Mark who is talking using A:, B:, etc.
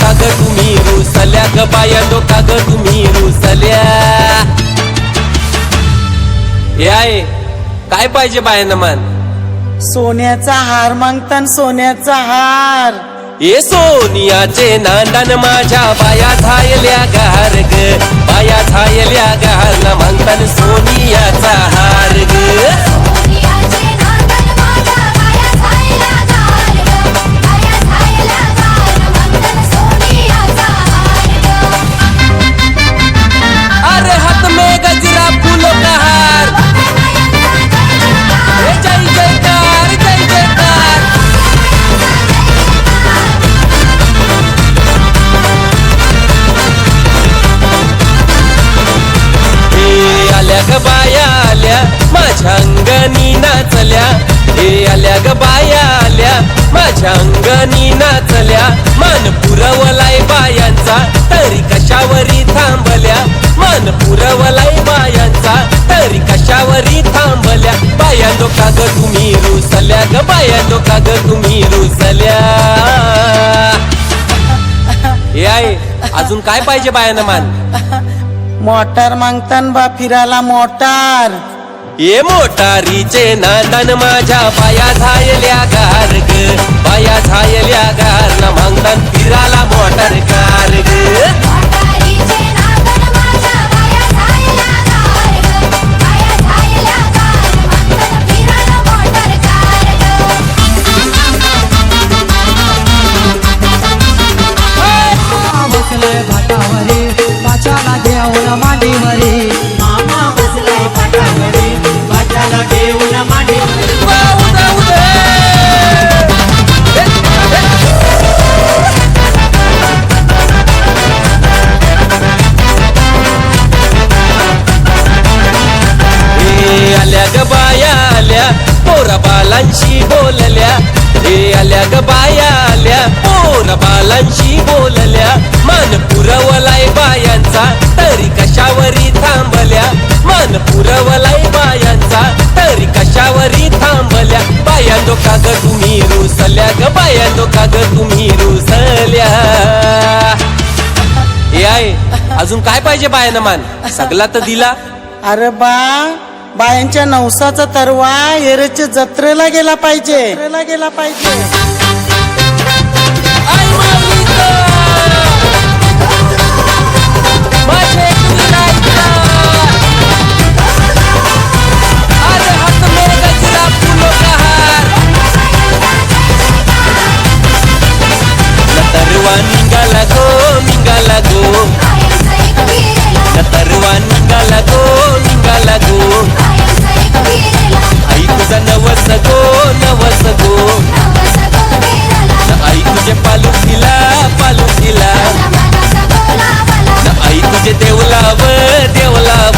A: का ग तुम्ही रुसल्या ग बायांदो का ग तुम्ही रुसल्या. हे आहे काय पाहिजे बायांना मान?
B: सोन्याचा हार मागतान सोन्याचा हार.
A: ए सोनियाचे नांदन माझ्या बाया झायल्या गार ग. बाया झायल्या गार ना म्हणतान सोनियाचा हार ग. नाचल्या हे आल्या ग बाया आल्या. माझ्या अंगणी नाचल्या मान पुरवलाय बायांचा. तरी कशावरी थांबल्या? मान पुरवलाय बायांचा. तरी कशावरी थांबल्या? बाया का ग तुम्ही रुसल्या ग बाया का ग तुम्ही रुसल्या. हे आहे अजून काय पाहिजे बायानं मान?
B: मोटार मागतान बा फिरायला मोटार.
A: ये मोटारीचे नादान माझ्या पाया झायल्या गार ग पाया झायल्या गार ना मागतान फिराला मोटार कार ग
C: ग बाया
A: आल्या पोरा बालांशी बोलल्या. हे आल्या ग बाया आल्या पोरा बालांशी बोलल्या. मन पुरवलाय बायांचा तरी कशावरी थांबल्या? मन पुरवलाय बायांचा तरी कशावरी थांबल्या? बायांदो का ग तुम्ही रुसल्या ग बायांदो का ग तुम्ही रुसल्या. हे आहे अजून काय पाहिजे बायानं मान? सगला तर दिला.
B: अरे बा बायांच्या नवसाचा तरवा एरेच्या जत्रेला गेला पाहिजे जत्रेला गेला पाहिजे
A: आई माऊलीचं! माझे गुरुनायका! अरे हात में सांगा लागो ऐकूचा नवस गो नवस गो
C: ऐकूचे पालू किला
A: पालू किला ऐकूचे देवलाव देवलाव